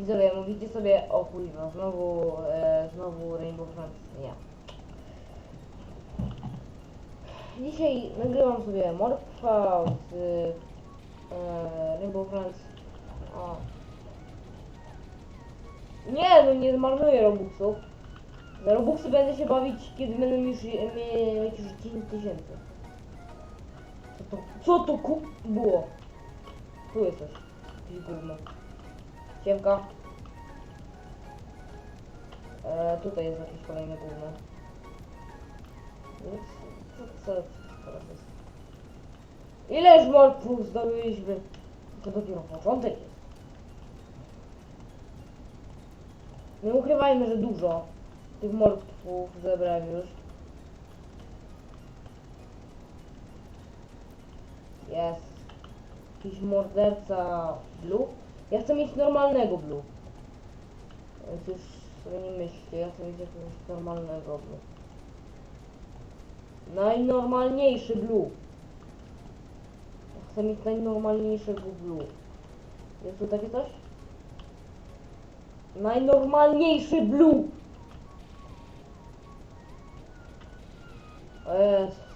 Widzowie, mówicie sobie, o kurwa, znowu, e, znowu Rainbow Friends, nie. Dzisiaj nagrywam sobie Morpha z e, Rainbow Friends. O. Nie, no nie zmarnuję Robuxów. Na Robuxy będę się bawić, kiedy będę już mie- mieć już 10 tysięcy. Co to, co to ku... było? Tu jest coś. Jakieś. Siemka. E, tutaj jest jakieś kolejne gówno. Nic. Co, co, co teraz jest? Ileż morfów zdobyliśmy? To dopiero początek jest. Nie ukrywajmy, że dużo tych morfów zebrałem już. Jest. Jakiś morderca blue. Ja chcę mieć normalnego blue. Więc już sobie nie myślcie, ja chcę mieć jakiegoś normalnego blue. Najnormalniejszy blue. Ja chcę mieć najnormalniejszego blue. Jest tu takie coś? Najnormalniejszy blue! O Jezus.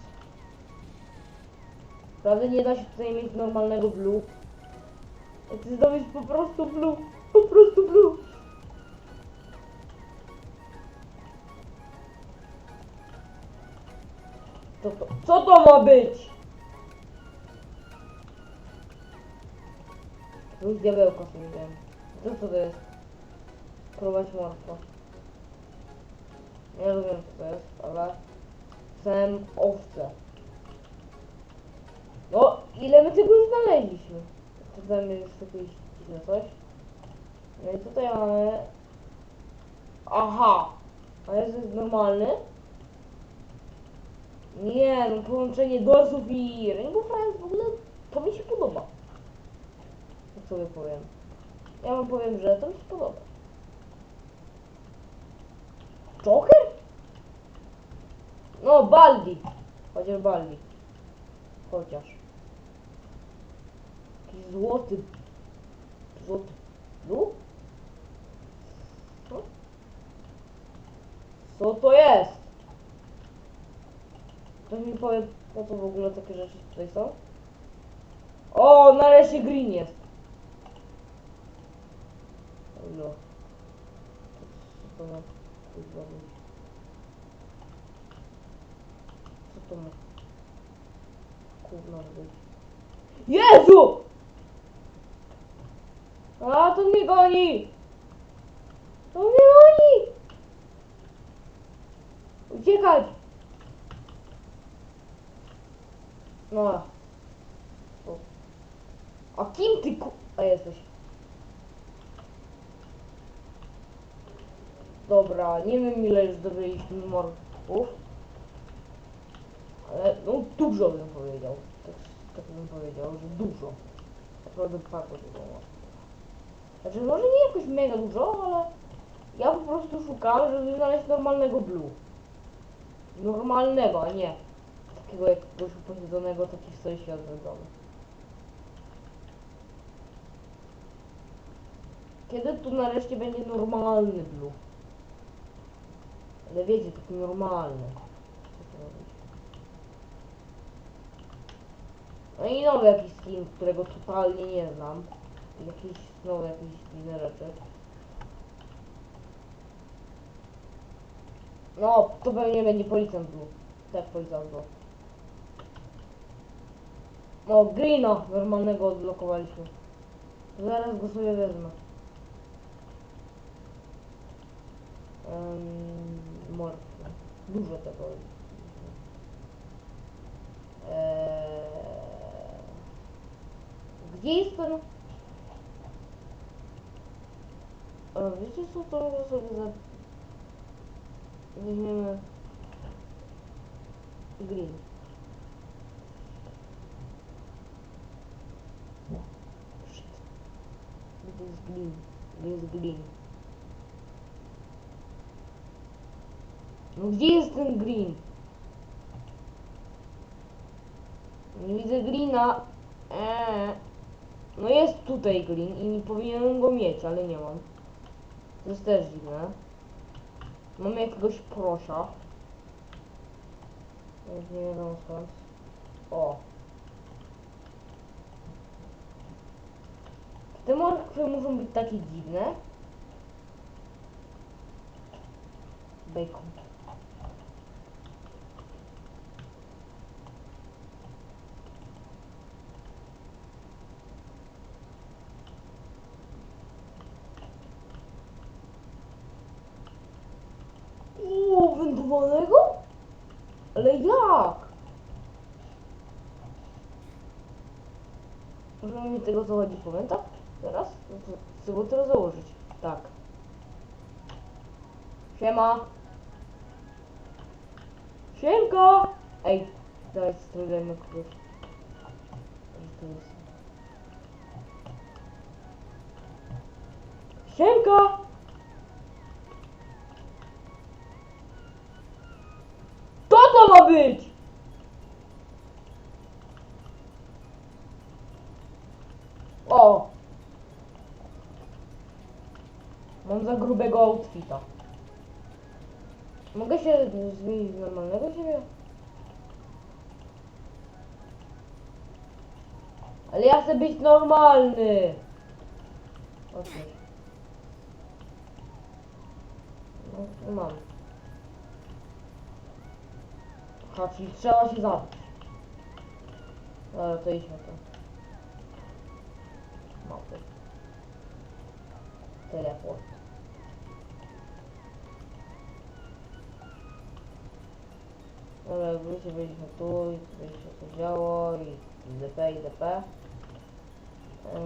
Prawda nie da się tutaj mieć normalnego blue. Chcę zdobyć po prostu blue. Po prostu blue. Co to, co to ma być? Już diabełko sobie wiem. Co to, jest? Próbować morfo. Nie rozumiem co to jest, ale... Chcę owce. No, ile my tego znaleźliśmy? Tutaj jest jakieś dziwne coś. No i tutaj mamy... Aha! A jest normalny? Nie, no połączenie dorsów i Rainbow Friends w ogóle to mi się podoba. Jak sobie powiem. Ja wam powiem, że to mi się podoba. Joker? No, Baldi. Chociaż Baldi. Chociaż. Złoty. Złoty. Lub? Co? To jest? Ktoś mi powie, po co w ogóle takie rzeczy tutaj są? O, nareszcie green jest. No. Co to ma? Co to ma? Kurwa. Jezu! A, to mnie goni! To mnie goni! Uciekać! No. A kim ty ku... A jesteś. Dobra, nie wiem ile już zdobyliśmy morfów. Ale no dużo bym powiedział. Tak, tak bym powiedział, że dużo. Naprawdę bardzo dużo. Znaczy może nie jakoś mega dużo, ale ja po prostu szukałem, żeby znaleźć normalnego blue. Normalnego, a nie takiego jakiegoś upośledzonego, taki w sensie odwrócony. Kiedy tu nareszcie będzie normalny blue? Ale wiecie, taki normalny. No i nowy jakiś skin, którego totalnie nie znam. Jakiś, znowu dziwne rzeczy. No, to pewnie będzie policjant blue. Tak, policjant blue. No, Greena normalnego odblokowaliśmy. Zaraz go sobie wezmę. Um, morfy. Dużo tego. Eee, gdzie jest ten... E, wiecie co, to sobie za... Weźmiemy... Green. Shit. Gdzie jest green? Gdzie jest green? No gdzie jest ten green? Nie widzę greena. Eee. No jest tutaj glin i powinienem go mieć, ale nie mam. To jest też dziwne. Mam jakiegoś prosia. Więc nie wiadomo skąd. O. Te morkwy muszą być takie dziwne? Bacon. Uuu, wędrowanego? Ale jak? Tego co chodzi pamiętać? Teraz? No to Chcę teraz założyć. Tak. Siema. Siemka! Ej, daj strzelajmy klucz. Siemka! Co to ma być? O! Za grubego outfita. Mogę się zmienić w normalnego siebie? Ale ja chcę być normalny! Okej. No, mam. Aha, czyli trzeba się zabić. Dobra, to idźmy to. Mapy. Teleport. Dobra, wróćcie, byliśmy tu i tutaj się to działo i DP i DP. Ym,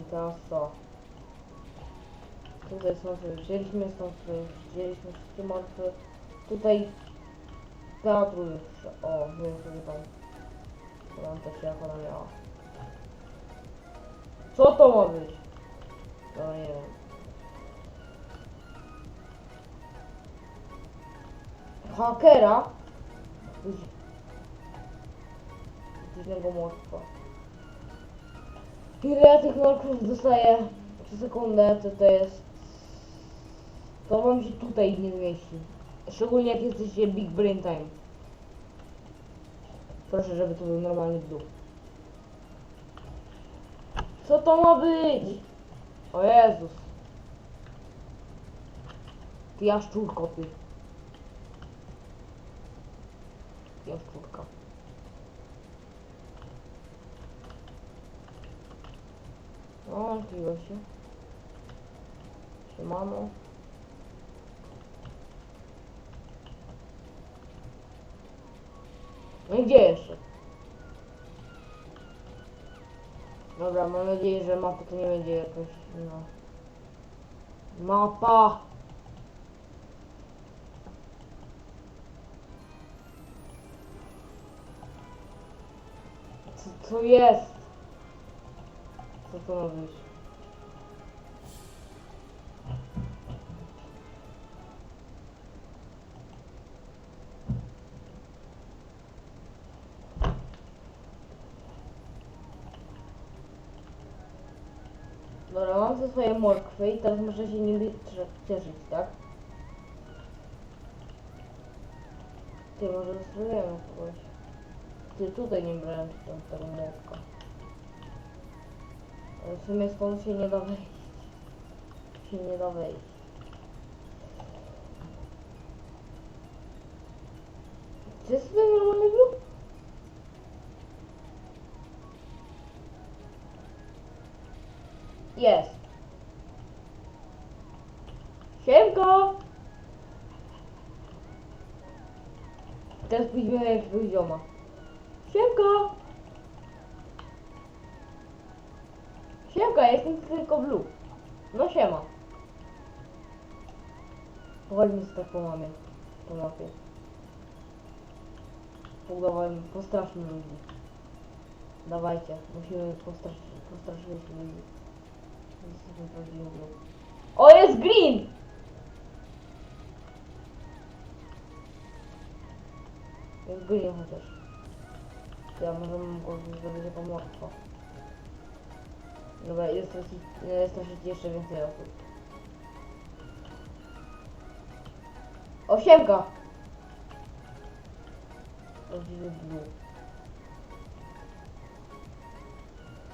I teraz co? Tutaj są sobie wzięliśmy, stąd sobie wzięliśmy wszystkie martwe. Tutaj teatru jeszcze. O, wiem sobie tam. Mam też jak ona miała. Co to ma być? No nie wiem. Hakera? Dziwnego mocno. Ile ja tych marków dostaję przez sekundę, to to jest... To wam się tutaj nie zmieści. Szczególnie jak jesteście Big Brain Time. Proszę, żeby to był normalny dół. Co to ma być? O Jezus. Ty jaszczurko. Ty No, możliwości. Siemano. No i gdzie jeszcze? Dobra, mam nadzieję, że mapa to nie będzie jakoś, no... Mapa! Co jest? Co to być? Dobra, mam te swoje morkwy i teraz muszę się nimi cieszyć, tak? Ty, może zastrzelujemy kogoś. Ty, tutaj nie brałem stąd tego młotka. W sumie stąd się nie da wejść. Się nie da wejść. Czy jest tutaj normalny grób? Jest. Siemko! Teraz pójdziemy jakiegoś zioma. Siemko! Siemka, jestem tylko blue. No siema. Chodźmy sobie tak po mamie. Po mapie. Udawajmy, postraszmy ludzi. Dawajcie, musimy postraszyć, postraszyć ludzi. Jesteśmy prawdziwym blue. O, jest green! Jest green chociaż. Ja może mogę zrobić jako martwa. Dobra, jest straszyć jeszcze więcej osób. Osiemka! Prawdziwy blue.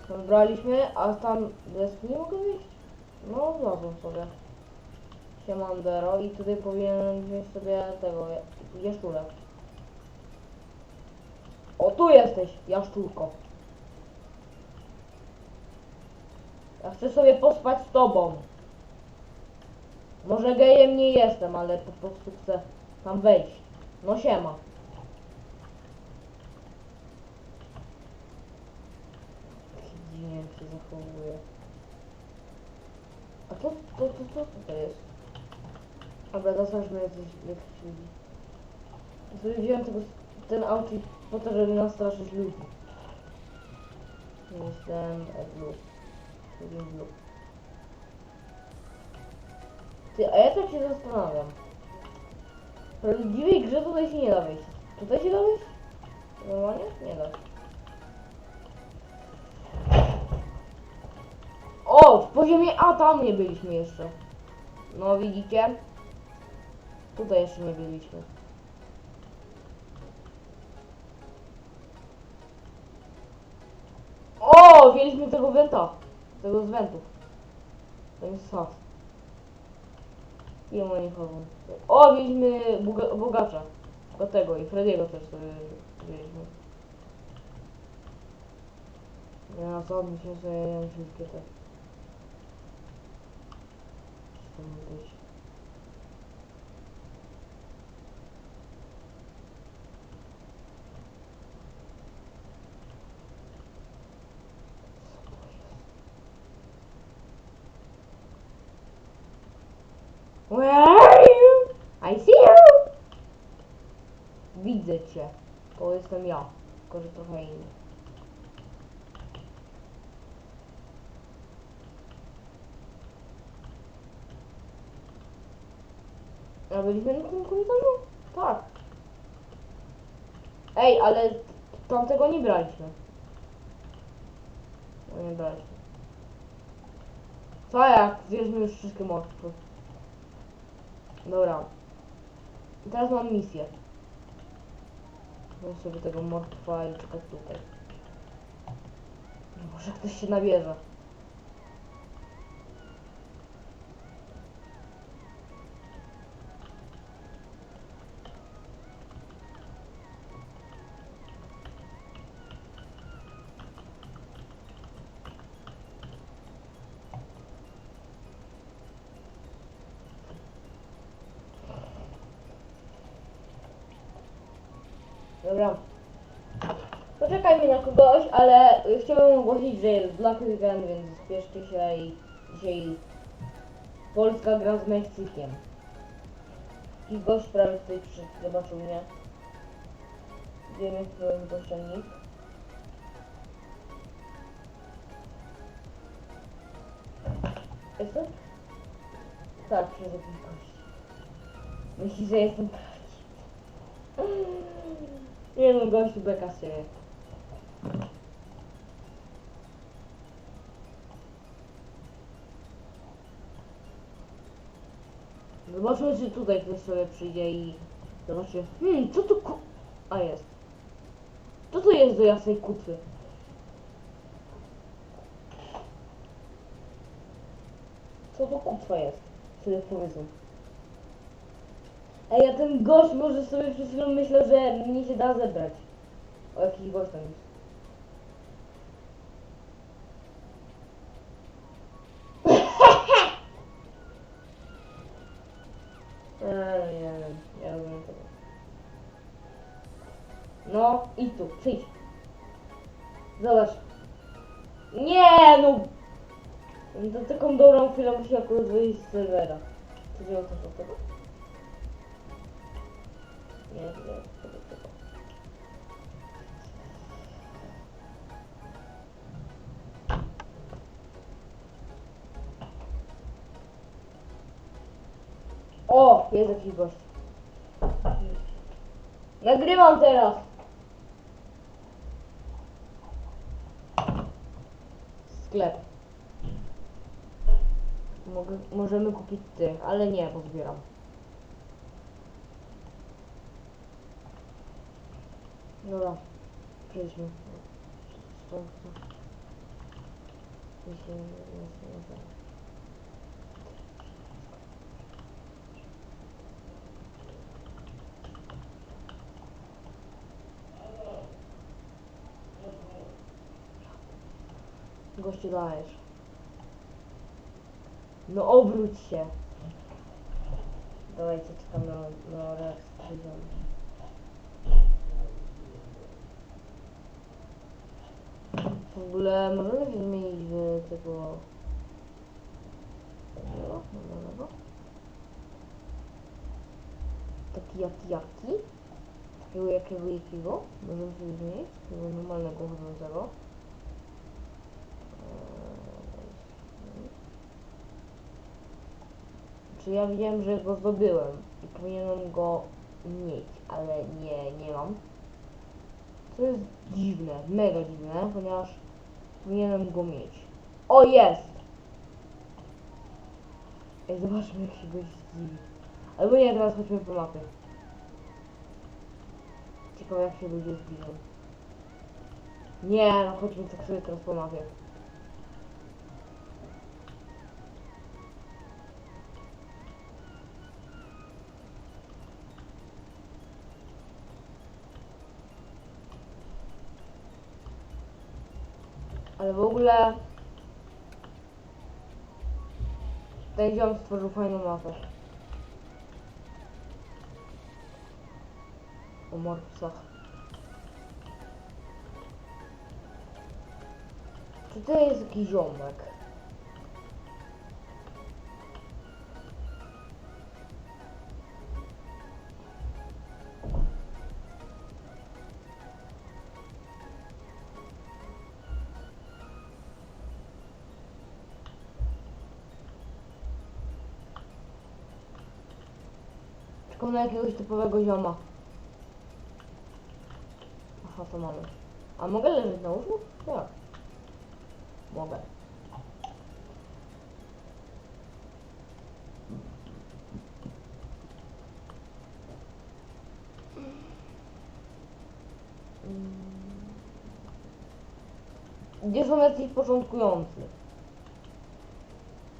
Tam braliśmy, a tam bez nie mogę wyjść. No, znalazłem sobie. Siemandero i tutaj powinien wziąć sobie tego, jaszczurek. O, tu jesteś, jaszczurko. Ja chcę sobie pospać z tobą. Może gejem nie jestem, ale po prostu chcę tam wejść. No siema. Dziwnie się zachowuje. A to, to, to, co to jest? Dobra, jakiś jakichś ludzi. Sobie wziąłem tego, ten outfit po to, żeby nastraszyć ludzi. Jestem a Ty, a ja tak się zastanawiam. W prawdziwej grze tutaj się nie da wejść. Tutaj się da wejść? Normalnie? Nie da. O! W poziomie A tam nie byliśmy jeszcze. No widzicie? Tutaj jeszcze nie byliśmy. O! Wzięliśmy tego wenta. Tego wentów. To jest sas. Ile oni chodzą? O! Wzięliśmy boga bogacza. Tylko tego i Frediego też sobie wzięliśmy. Ja co myślę, że ja jem wszystkie te. Co to być? Co to jest? Where are you? I see you! Cię. To jestem ja. Tylko, że trochę inny. A byliśmy na tym korytarzu? Tak. Ej, ale tamtego nie braliśmy. No nie braliśmy. Co jak zjedźmy już wszystkie martwe? Dobra. I teraz mam misję. Martwa i czekać tutaj. Może ktoś się nabierze. Dobra. Poczekajmy na kogoś, ale chciałbym ogłosić, że jest Black Weekend, więc spieszcie się i dzisiaj Polska gra z Meksykiem. I gość prawie tutaj przyszedł, zobaczył mnie. Wiemy, kto jest gościennik. Jestem? Tak, przez jakiś gość. Myśli, że jestem. Nie no, gościu beka siebie. Zobaczmy, czy tutaj ktoś sobie przyjdzie i zobaczy. Hmm, co tu ku... A jest. Co to jest do jasnej kutwy? Co to kutwa jest? Sobie powiedzą. Ej, a ten gość może sobie przez chwilę myślał, że mnie się da zebrać. O jakiś gość tam jest. Eee, nie ja rozumiem tego. No, idź tu, przyjdź. Zobacz. Nie, no! To taką dobrą chwilę musi akurat wyjść z serwera. Co dzieło coś od o, jest jakiś gość. Nagrywam teraz. Sklep. Możemy kupić tych, ale nie, pozbieram. Zbieram. Dobra, przejdźmy. Stąd, stąd. Jeśli nie jest, nie jest. Gościu dajesz. No obróć się. Dawajcie, czekam na, na reakcję. W ogóle możemy się zmienić w tego... Tego? Normalnego? Taki jaki jaki? Takiego jakiego jakiego? Możemy sobie zmienić? Takiego normalnego chodzącego. Eee, Czy ja wiem, że go zdobyłem i powinienem go mieć, ale nie, nie mam. To jest dziwne, mega dziwne, ponieważ powinienem go mieć. O, jest! Ej, zobaczmy jak się goś zdziwi. Albo nie, teraz chodźmy po mapie. Ciekawe jak się ludzie zdziwią. Nie, no chodźmy tak sobie teraz po mapie. Ale w ogóle ten ziom stworzył fajną mapę. O morpsach. Czy to jest jakiś ziomek? Na jakiegoś typowego zioma. Aha, to mamy. A mogę leżeć na łóżku? Tak. Mogę. Mm. Gdzie są jacyś początkujący?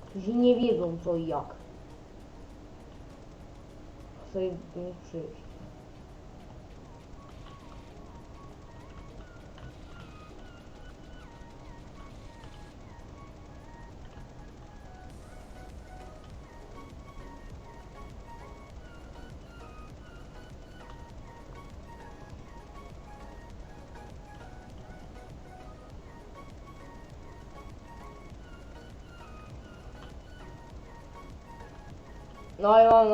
Którzy nie wiedzą co i jak. Chcę do nich przyjść. No i mam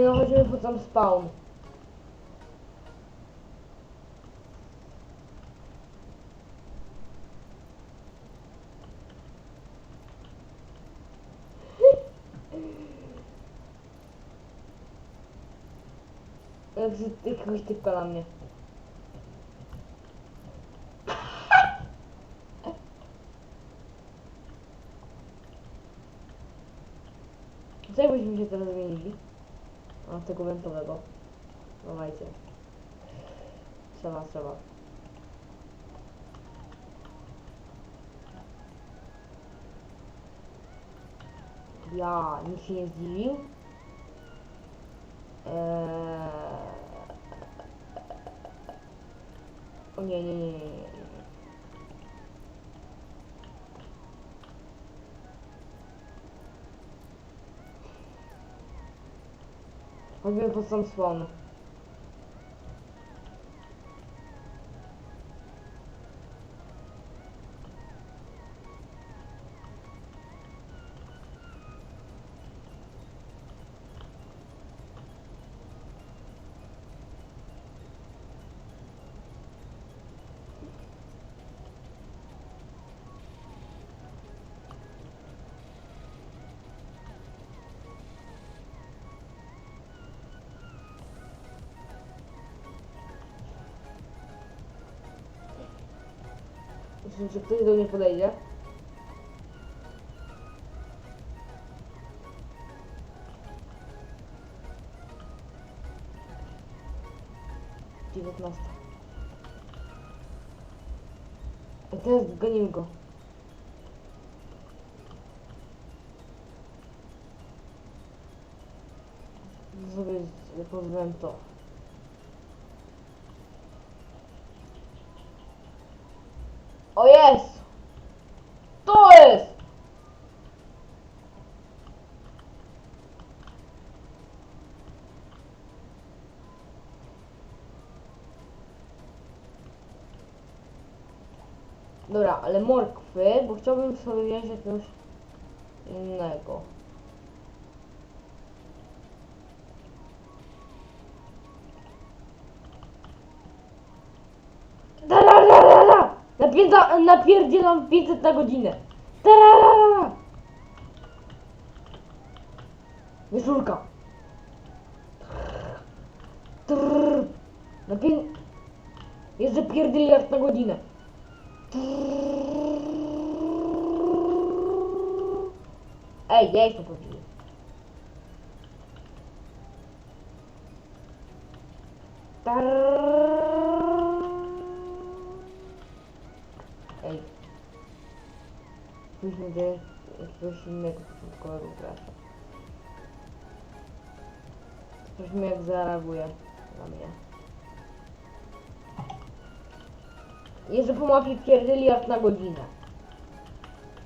Nie no, chodźmy po tam spawn. Jakiegoś typka na mnie. Co się teraz zmienili? A tego wentowego. Dawajcie. Trzeba, trzeba. Ja, nikt się nie zdziwił. Eee... O nie, nie, nie, nie, nie. nie. Chodźmy po sam Czy, czy ktoś do mnie podejdzie? Dziewiętnasta. Teraz gonimy go. Sobie pozwolę to. O jest! To jest! Dobra, ale morkwy, bo chciałbym sobie wziąć jakiegoś innego. Tararara! Napięta, napierdzielam 500 na godzinę. Tararara! Mieszurka. Trrr. Napię... Jeszcze pierdyliard na godzinę. Trrr. Ej, ja jestem prawdziwy. Tarrrrrrr. Coś innego początkowego gracza. Zobaczmy jak zareaguje na mnie. Jeszcze po mapie pierdyliard na godzinę.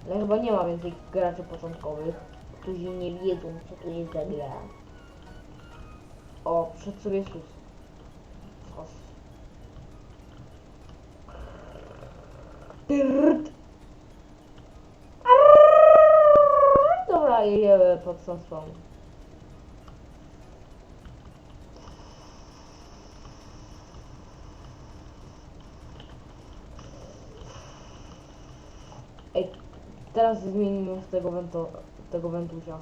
Ale chyba nie ma więcej graczy początkowych, którzy nie wiedzą co to jest za gra. O, przed sobie sus. Sos. Pod sosą. Ej, teraz zmienimy z tego wento, tego wentusia.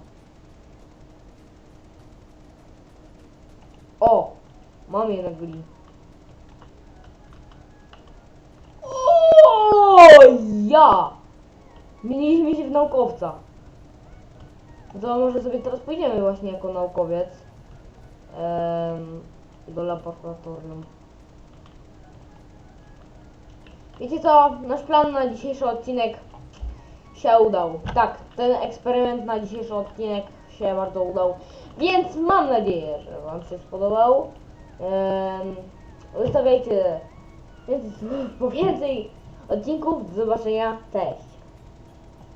O! Mam jednak byli. O ja! Zmieniliśmy się w naukowca. To może sobie teraz pójdziemy właśnie jako naukowiec em, do laboratorium. Wiecie co? Nasz plan na dzisiejszy odcinek się udał. Tak, ten eksperyment na dzisiejszy odcinek się bardzo udał. Więc mam nadzieję, że Wam się spodobał. Um, wystawiajcie więc po więcej odcinków. Do zobaczenia. Cześć.